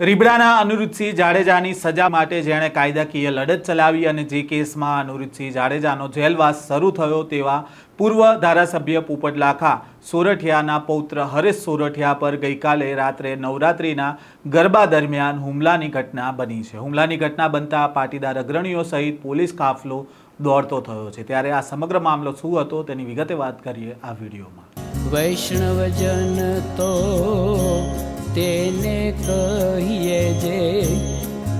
રીબડાના અનિરુદ્ધસિંહ જાડેજાની સજા માટે જેણે કાયદાકીય લડત ચલાવી અને જે કેસમાં અનિરુદ્ધસિંહ જાડેજાનો જેલવાસ શરૂ થયો તેવા પૂર્વ ધારાસભ્ય પોપટ લાખા સોરઠિયાના પૌત્ર હરેશ સોરઠિયા પર ગઈકાલે રાત્રે નવરાત્રિના ગરબા દરમિયાન હુમલાની ઘટના બની છે. હુમલાની ઘટના બનતા પાટીદાર અગ્રણીઓ સહિત પોલીસ કાફલો દોડતો થયો છે. ત્યારે આ સમગ્ર મામલો શું હતો તેની વિગતે વાત કરીએ આ વિડીયોમાં. વૈષ્ણવજન તો તેને કહીએ જે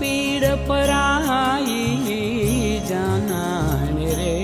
પીડ પરાઈ જાનાને રે.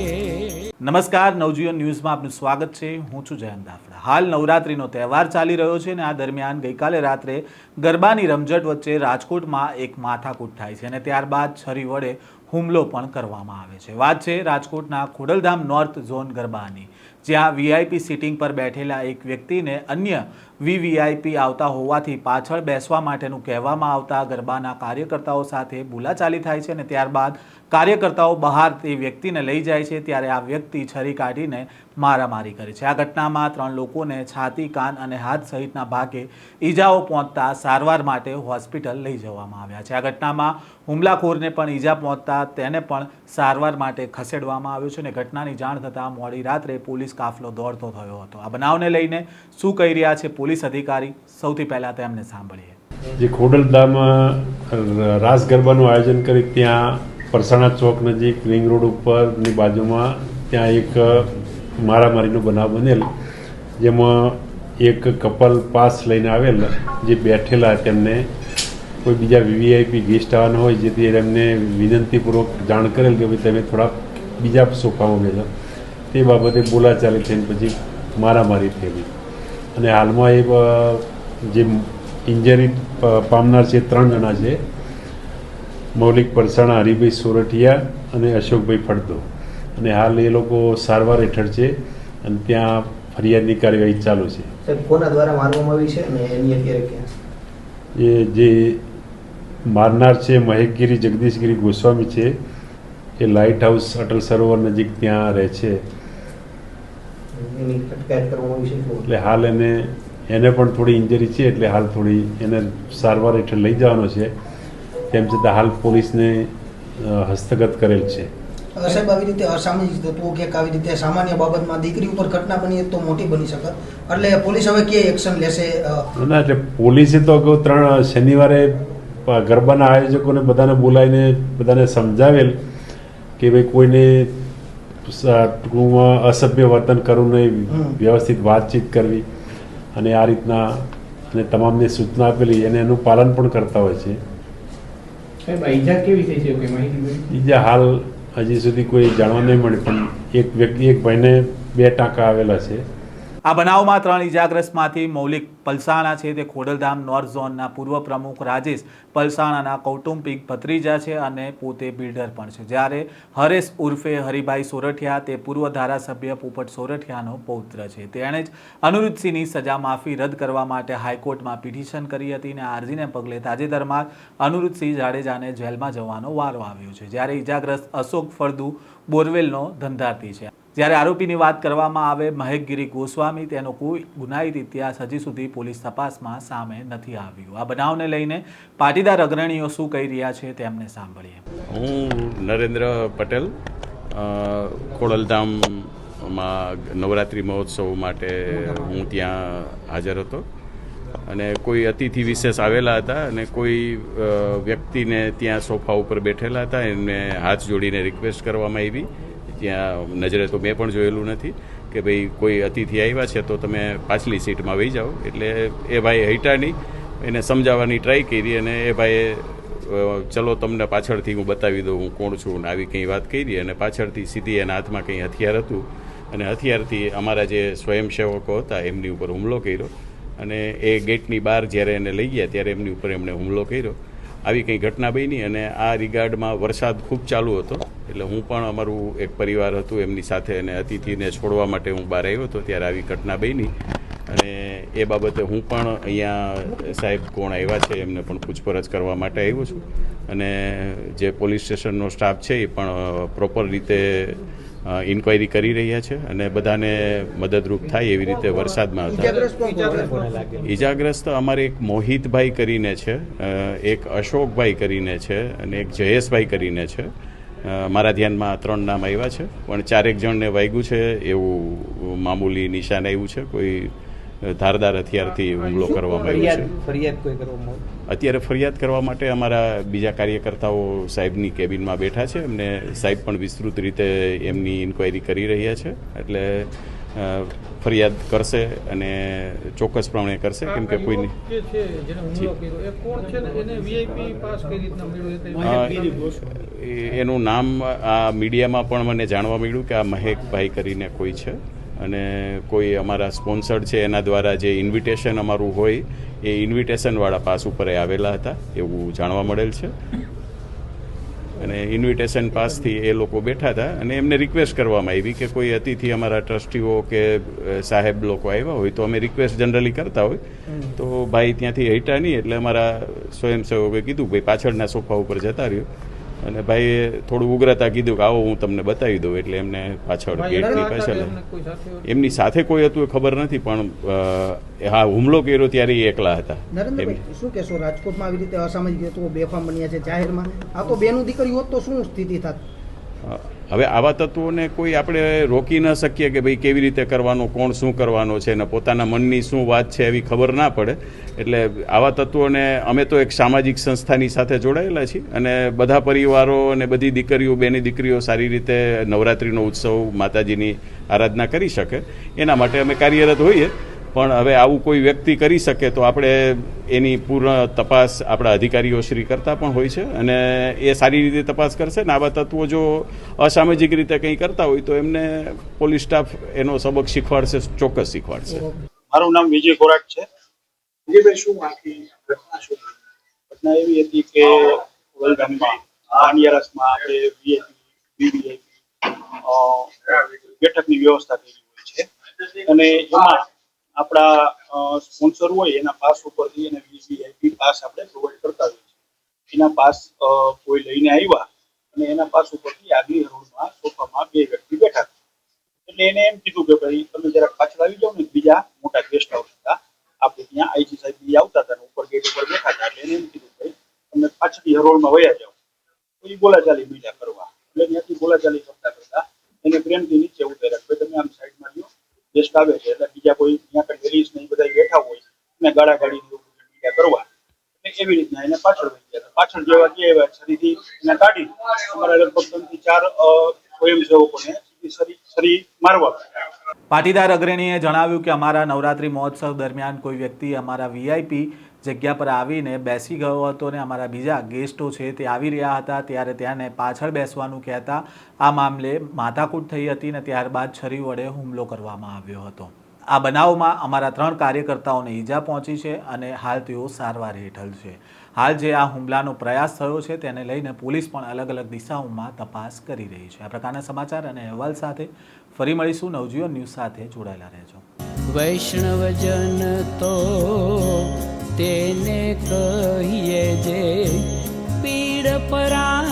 નમસ્કાર, નવજીવન ન્યૂઝમાં આપનું સ્વાગત છે. હું છું જયંત દાફડા હાલ નવરાત્રિનો તહેવાર ચાલી રહ્યો છે અને આ દરમિયાન ગઈકાલે રાત્રે ગરબાની રમઝટ વચ્ચે રાજકોટમાં એક માથાકૂટ થાય છે અને ત્યારબાદ છરી વડે હુમલો પણ કરવામાં આવે છે. વાત છે રાજકોટના ખોડલધામ નોર્થ ઝોન ગરબાની, જ્યાં વીઆઈપી સિટિંગ પર બેઠેલા એક વ્યક્તિને અન્ય વીવીઆઈપી આવતા હોવાથી પાછળ બેસવા માટેનું કહેવામાં આવતા ગરબાના કાર્યકર્તાઓ સાથે બોલાચાલી થાય છે અને ત્યારબાદ કાર્યકર્તાઓ બહાર તે વ્યક્તિને લઈ જાય છે, ત્યારે આ વ્યક્તિ છરી કાઢીને મારામારી કરે છે. આ ઘટનામાં ત્રણ લોકોને છાતી, કાન અને હાથ સહિતના ભાગે ઈજાઓ પહોંચતા સારવાર માટે હોસ્પિટલ લઈ જવામાં આવ્યા છે. આ ઘટનામાં હુમલાખોરને પણ ઈજા પહોંચતા તેને પણ સારવાર માટે ખસેડવામાં આવ્યો છે અને ઘટનાની જાણ થતાં મોડી રાત્રે પોલીસ કાફલો દોડતો થયો હતો. આ બનાવને લઈને શું કહી રહ્યા છે પોલીસ અધિકારી? સૌથી પહેલાં તેમને સાંભળીએ. જે ખોડલધામાં રાસ ગરબાનું આયોજન કરી ત્યાં પરસાણા ચોક નજીક રિંગ રોડ ઉપરની બાજુમાં ત્યાં એક મારામારીનો બનાવ બનેલ, જેમાં એક કપલ પાસ લઈને આવેલ, જે બેઠેલા તેમને કોઈ બીજા વીવીઆઈપી ગેસ્ટ આવવાના હોય જેથી એમને વિનંતીપૂર્વક જાણ કરેલ કે ભાઈ તમે થોડા બીજા સોફામાં બેસો તે બાબતે બોલાચાલી થઈને પછી મારામારી થઈ અને હાલમાં એ જે ઇન્જરી પામનાર છે ત્રણ જણા છે. મૌલિક પરસાણા હરિભાઈ સોરઠિયા અને અશોકભાઈ ફળદો. અને હાલ એ લોકો સારવાર હેઠળ છે અને ત્યાં ફરિયાદની કાર્યવાહી ચાલુ છે. કોના દ્વારા મારવામાં આવી છે અને એની અત્યારે ક્યાં? એ જે મારનાર છે મહેકગીરી જગદીશગીરી ગોસ્વામી છે. એ લાઇટ હાઉસ અટલ સરોવર નજીક ત્યાં રહે છે? એટલે હાલ એને એને પણ થોડી ઇન્જરી છે એટલે હાલ થોડી એને સારવાર હેઠળ લઈ જવાનો છે. તેમ છતાં હાલ પોલીસને હસ્તગત કરેલ છે. સાહેબ આવી રીતે અસામાજિક તત્વો કે આવી રીતે સામાન્ય બાબતમાં દીકરી ઉપર ઘટના બની તો મોટી બની શકે. એટલે પોલીસ હવે કે એક્શન લેશે? ના એટલે પોલીસે તો અગાઉ ત્રણ શનિવારે ગરબાના આયોજકોને બધાને બોલાવીને બધાને સમજાવેલ કે ભાઈ કોઈને ટૂંકમાં અસભ્ય વર્તન કરવું નહીં વ્યવસ્થિત વાતચીત કરવી અને આ રીતના અને તમામને સૂચના આપેલી અને એનું પાલન પણ કરતા હોય છે. ઈજા હાલ હજી સુધી કોઈ જાણવા નહીં મળે પણ એક વ્યક્તિ એક ભાઈને બે ટાંકા આવેલા છે. આ બનાવમાં ત્રણ ઇજાગ્રસ્તમાંથી મૌલિક પલસાણા છે, તે ખોડલધામ નોર્થ ઝોનના પૂર્વ પ્રમુખ રાજેશ પલસાણાના કૌટુંબિક ભત્રીજા છે અને પોતે બિલ્ડર પણ છે. જ્યારે હરેશ ઉર્ફે હરિભાઈ સોરઠિયા, તે પૂર્વ ધારાસભ્ય પોપટ સોરઠિયાનો પૌત્ર છે. તેણે જ અનુરુદ્ધસિંહની સજા માફી રદ કરવા માટે હાઈકોર્ટમાં પિટિશન કરી હતી અને અરજીને પગલે તાજેતરમાં અનિરુદ્ધસિંહ જાડેજાને જેલમાં જવાનો વારો આવ્યો છે. જ્યારે ઇજાગ્રસ્ત અશોક ફળદુ બોરવેલનો ધંધાર્થી છે. જ્યારે આરોપીની વાત કરવામાં આવે, મહેકગીરી ગોસ્વામી, તેનો કોઈ ગુનાહિત ઇતિહાસ હજી સુધી પોલીસ તપાસમાં સામે નથી આવ્યું. આ બનાવને લઈને પાટીદાર અગ્રણીઓ શું કહી રહ્યા છે તેમને સાંભળીએ. હું નરેન્દ્ર પટેલ ખોડલધામમાં નવરાત્રિ મહોત્સવ માટે હું ત્યાં હાજર હતો. અને કોઈ અતિથિ વિશેષ આવેલા હતા અને કોઈ વ્યક્તિને ત્યાં સોફા ઉપર બેઠેલા હતા, એમને હાથ જોડીને રિક્વેસ્ટ કરવામાં આવી. ત્યાં નજરે તો મેં પણ જોયેલું નથી કે ભાઈ કોઈ અતિથિ આવ્યા છે તો તમે પાછલી સીટમાં વહી જાઓ. એટલે એ ભાઈ હૈટા એને સમજાવવાની ટ્રાય કરી અને એ ભાઈએ ચલો તમને પાછળથી હું બતાવી દઉં હું કોણ છું ને આવી કંઈ વાત કરી. અને પાછળથી સીધી એના હાથમાં કંઈ હથિયાર હતું. અને હથિયારથી અમારા જે સ્વયંસેવકો હતા એમની ઉપર હુમલો કર્યો. અને એ ગેટની બહાર જ્યારે એને લઈ ગયા ત્યારે એમની ઉપર એમણે હુમલો કર્યો. આવી કંઈ ઘટના બની અને આ રિગાર્ડમાં વરસાદ ખૂબ ચાલુ હતો. એટલે હું પણ અમારું એક પરિવાર હતું એમની સાથે અને અતિથિને છોડવા માટે હું બહાર આવ્યો હતો ત્યારે આવી ઘટના બની. અને એ બાબતે હું પણ અહીંયા સાહેબ કોણ આવ્યા છે એમને પણ પૂછપરછ કરવા માટે આવ્યો છું. અને જે પોલીસ સ્ટેશનનો સ્ટાફ છે એ પણ પ્રોપર રીતે ઇન્ક્વાયરી કરી રહ્યા છે અને બધાને મદદરૂપ થાય એવી રીતે વરસાદમાં હતા? ઈજાગ્રસ્ત અમારે એક મોહિતભાઈ કરીને છે એક અશોકભાઈ કરીને છે અને એક જયેશભાઈ કરીને છે. મારા ધ્યાનમાં ત્રણ નામ આવ્યા છે. પણ ચારેક જણને વાગ્યું છે એવું મામૂલી નિશાન આવ્યું છે. કોઈ ધારદાર હથિયારથી હુમલો કરવામાં આવ્યો છે? અત્યારે ફરિયાદ કરવા માટે અમારા બીજા કાર્યકર્તાઓ સાહેબની કેબિનમાં બેઠા છે. એમને સાહેબ પણ વિસ્તૃત રીતે એમની ઇન્ક્વાયરી કરી રહ્યા છે. એટલે ફરિયાદ કરશે અને ચોક્કસ પ્રમાણે કરશે કેમ કે કોઈની એને નામ આ મીડિયામાં પણ મને જાણવા મળ્યું કે આ મહેકભાઈ કરીને કોઈ છે. અને કોઈ અમારા સ્પોન્સર્ડ છે એના દ્વારા જે ઇન્વિટેશન અમારું હોય એ ઇન્વિટેશનવાળા પાસ ઉપર એ આવેલા હતા એવું જાણવા મળેલ છે. અને ઇન્વિટેશન પાસથી એ લોકો બેઠા હતા અને એમને રિક્વેસ્ટ કરવામાં આવી કે કોઈ અતિથિ અમારા ટ્રસ્ટીઓ કે સાહેબ લોકો આવ્યા હોય તો અમે રિક્વેસ્ટ જનરલી કરતા હોય. તો ભાઈ ત્યાંથી હટ્યા નહીં એટલે અમારા સ્વયંસેવકોએ કીધું ભાઈ પાછળના સોફા ઉપર જતા રહ્યો. અને ભાઈએ થોડું ઉગ્રતા કીધું કે આવો હું તમને બતાવી દઉં એટલે એમને પાછળ ગેટની પાછળ એમને સાથે કોઈ હતું એ ખબર નથી પણ હા હુમલો કર્યો ત્યારે એ એકલા હતા. શું કહેશો? રાજકોટમાં આવી રીતે અસામાજિક તત્વો બેફામ બન્યા છે જાહેરમાં. આ તો બેનું દીકરી હોત તો શું સ્થિતિ થાત? હવે આવા તત્વોને કોઈ આપણે રોકી ન શકીએ કે ભાઈ કેવી રીતે કરવાનો, કોણ શું કરવાનો છે અને પોતાના મનની શું વાત છે એવી ખબર ના પડે. એટલે આવા તત્વોને અમે તો એક સામાજિક સંસ્થાની સાથે જોડાયેલા છીએ અને બધા પરિવારો અને બધી દીકરીઓ, બેની દીકરીઓ સારી રીતે નવરાત્રિનો ઉત્સવ માતાજીની આરાધના કરી શકે. એના માટે અમે કાર્યરત હોઈએ. પણ હવે આવું કોઈ વ્યક્તિ કરી શકે તો આપણે એની પૂર્ણ તપાસ આપણા અધિકારીઓ શ્રી કરતા પણ હોય છે અને એ સારી રીતે તપાસ કરશે ને આવા તત્વો જો અસામાજિક રીતે કંઈ કરતા હોય તો એમને પોલીસ સ્ટાફ એનો સબક શીખવાડશે ચોક્કસ શીખવાડશે. મારું નામ વિજય ખોરાક છે. વિજયભાઈ શું આખી ઘટના શું ઘટના એવી હતી કે વલગામમાં વાનિયારસમાં આપણે વીઆઈપી વીવીઆઈપી બેઠકની વ્યવસ્થા કરી હોય છે. અને એમાં આપણા સ્પોન્સર હોય, એના પાસ ઉપરથી એને વીવીઆઈપી પાસ આપણે પ્રોવાઈડ કરતા હોઈએ છીએ. એના પાસ કોઈ લઈને આવ્યા અને એના પાસ ઉપરથી આગલી હરોળમાં સોફામાં બે વ્યક્તિ બેઠા એટલે એને એમ કીધું કે ભાઈ, તમે જરાક પાછળ આવી જાઓ ને, બીજા મોટા ગેસ્ટ હાઉસ હતા. આપણે ત્યાં આઈજી સાહેબ આવતા હતા ઉપર ગેટ ઉપર બેઠા હતા. એટલે એને એમ કીધું ભાઈ તમે પાછળની હરોળમાં વયા જાઓ. તો એ બોલાચાલી બીજા કરવા. એટલે ત્યાંથી બોલાચાલી કરતા કરતા એને પ્રેમથી નીચે ઉતાર્યા ભાઈ, તમે આમ સાઈડમાં લ્યો ગેસ્ટ આવે છે એટલે બીજા કોઈ ત્યાં કઈ લેડીઝ ને બધા બેઠા હોય અને ગાળા ગાડી બીજા કરવા એટલે એવી રીતના એને પાછળ વહી ગયા પાછળ જેવા ગયા એવા શરીરથી એને કાઢી અમારા લગભગ ત્રણથી ચાર અ, સ્વયંસેવકોને સરી સરી મારવા. પાટીદાર અગ્રણીએ જણાવ્યું કે અમારા નવરાત્રિ મહોત્સવ દરમિયાન કોઈ વ્યક્તિ અમારા વીઆઈપી જગ્યા પર આવીને બેસી ગયો હતો અને અમારા બીજા ગેસ્ટો છે તે આવી રહ્યા હતા, ત્યારે ત્યાંને પાછળ બેસવાનું કહેતા આ મામલે માથાકૂટ થઈ હતી અને ત્યારબાદ છરી વડે હુમલો કરવામાં આવ્યો હતો. આ બનાવમાં અમારા ત્રણ કાર્યકર્તાઓને ઈજા પહોંચી છે અને હાલ તેઓ સારવાર હેઠળ છે. હાલ જે આ હુમલાનો પ્રયાસ થયો છે તેને લઈને પોલીસ પણ અલગ અલગ દિશાઓમાં તપાસ કરી રહી છે. આ પ્રકારના સમાચાર અને અહેવાલ સાથે ફરી મળીશું. નવજીવન ન્યૂઝ સાથે જોડાયેલા રહેજો. વૈષ્ણવજન તો તેને કહીએ જે પીડ પરા